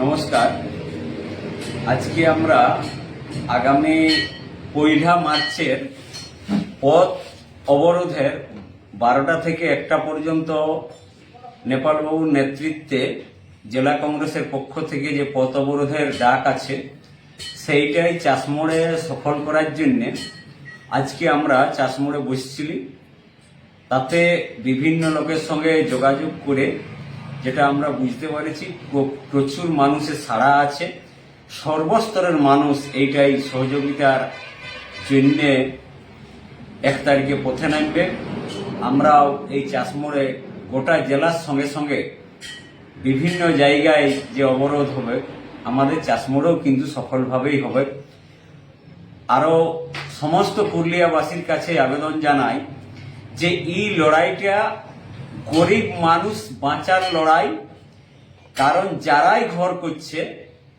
নমস্কার। আজকে আমরা আগামী পয়লা মার্চের পথ অবরোধের বারোটা থেকে একটা পর্যন্ত নেপালবাবুর নেতৃত্বে জেলা কংগ্রেসের পক্ষ থেকে যে পথ অবরোধের ডাক আছে, সেইটাই চাষমোড়ে সফল করার জন্যে আজকে আমরা চাষমোড়ে বসছিলি। তাতে বিভিন্ন লোকের সঙ্গে যোগাযোগ করে যেটা আমরা বুঝতে পেরেছি প্রচুর মানুষের সাড়া আছে। সর্বস্তরের মানুষ এইটাই সহযোগিতার জন্যে এক তারিখে পথে নামবে। আমরাও এই চাষমোড়ে গোটা জেলার সঙ্গে সঙ্গে বিভিন্ন জায়গায় যে অবরোধ হবে, আমাদের চাষমোড়েও কিন্তু সফলভাবেই হবে। আরও সমস্ত পুরুলিয়াবাসীর কাছে আবেদন জানাই যে এই লড়াইটা গরিব মানুষ বাঁচার লড়াই, কারণ যারাই ঘর করছে,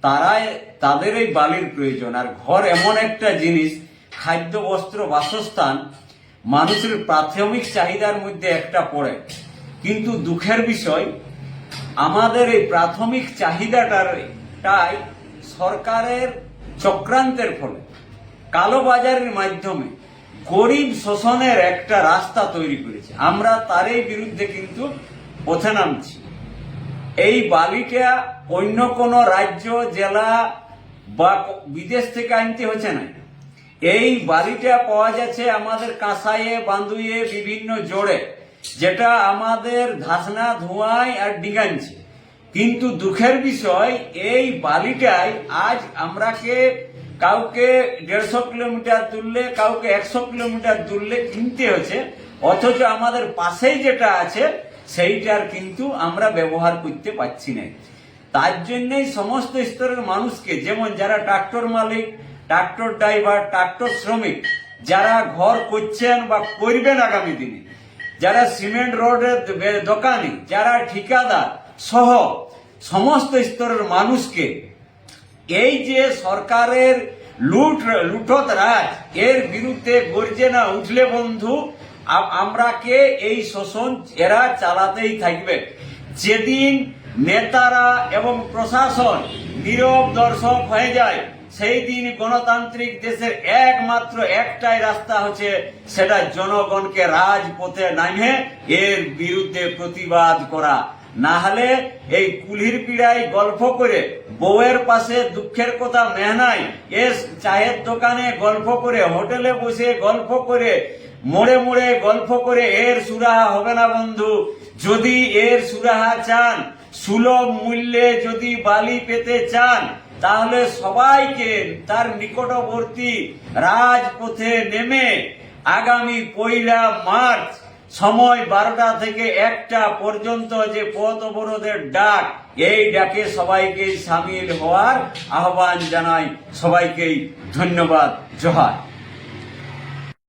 তারাই তাদের এই বালির প্রয়োজন। আর ঘর এমন একটা জিনিস, খাদ্য, বস্ত্র, বাসস্থান, মানুষের প্রাথমিক চাহিদার মধ্যে একটা পড়ে। কিন্তু দুঃখের বিষয়, আমাদের এই প্রাথমিক চাহিদাটাই সরকারের চক্রান্তের ফলে কালোবাজারের মাধ্যমে গরিব শোষণের একটা রাস্তা তৈরি করেছে। আমরা তারই বিরুদ্ধে কিন্তু পথে নামছি। এই বালিটা অন্য কোনো রাজ্য, জেলা বা বিদেশ থেকে আনতে হচ্ছে না। এই বালিটা পাওয়া যাচ্ছে আমাদের কাঁসাইয়ে বান্দুয়ে বিভিন্ন জোড়ে, যেটা আমাদের ধাসনা ধোঁয়ায় আর ডিগানছে কিন্তু দুঃখের বিষয়, এই বালিটাই আজ আমরাকে কাউকে দেড়শো কিলোমিটার দূরলে, কাউকে একশো কিলোমিটার দূরলে কিনতে হচ্ছে অথচ আমাদের পাশেই যেটা আছে, সেইটার কিন্তু আমরা ব্যবহার করতে পারছি না। তার জন্যই সমস্ত স্তরের মানুষকে, যেমন যারা ট্রাক্টর মালিক, ট্রাক্টর ড্রাইভার, ট্রাক্টর শ্রমিক, যারা ঘর করছেন বা করবেন আগামী দিনে, যারা সিমেন্ট রোডের দোকানি, যারা ঠিকাদার সহ সমস্ত স্তরের মানুষকে এই যে সরকারের লুট লুঠত রাজ, এর বিরুদ্ধে গর্জে না উঠলে বন্ধু আমরাকে এই শোষণ এরা চালাতেই থাকবে। যেদিন নেতারা এবং প্রশাসন নীরব দর্শক হয়ে যায়, সেই দিন গণতান্ত্রিক দেশের একমাত্র একটাই রাস্তা হচ্ছে সেটা জনগণকে রাজপথে নামে এর বিরুদ্ধে প্রতিবাদ করা। না হলে এই কুলির পিড়ায় গল্প করে বউয়ের পাশে দুঃখের কথা মেহনাই এর চায়ের দোকানে গল্প করে, হোটেলে বসে গল্প করে, মোড়ে মোড়ে গল্প করে, এর সুরাহা হবে না বন্ধু। যদি এর সুরাহা চান, সুলভ মূল্যে যদি বালি পেতে চান, তাহলে সবাইকে তার নিকটবর্তী রাজপথে নেমে আগামী পয়লা মার্চ সময় বারোটা থেকে একটা পর্যন্ত যে পথ অবরোধের ডাক, এই ডাকে সবাইকে সামিল হওয়ার আহ্বান জানাই সবাইকেই ধন্যবাদ, জোহার।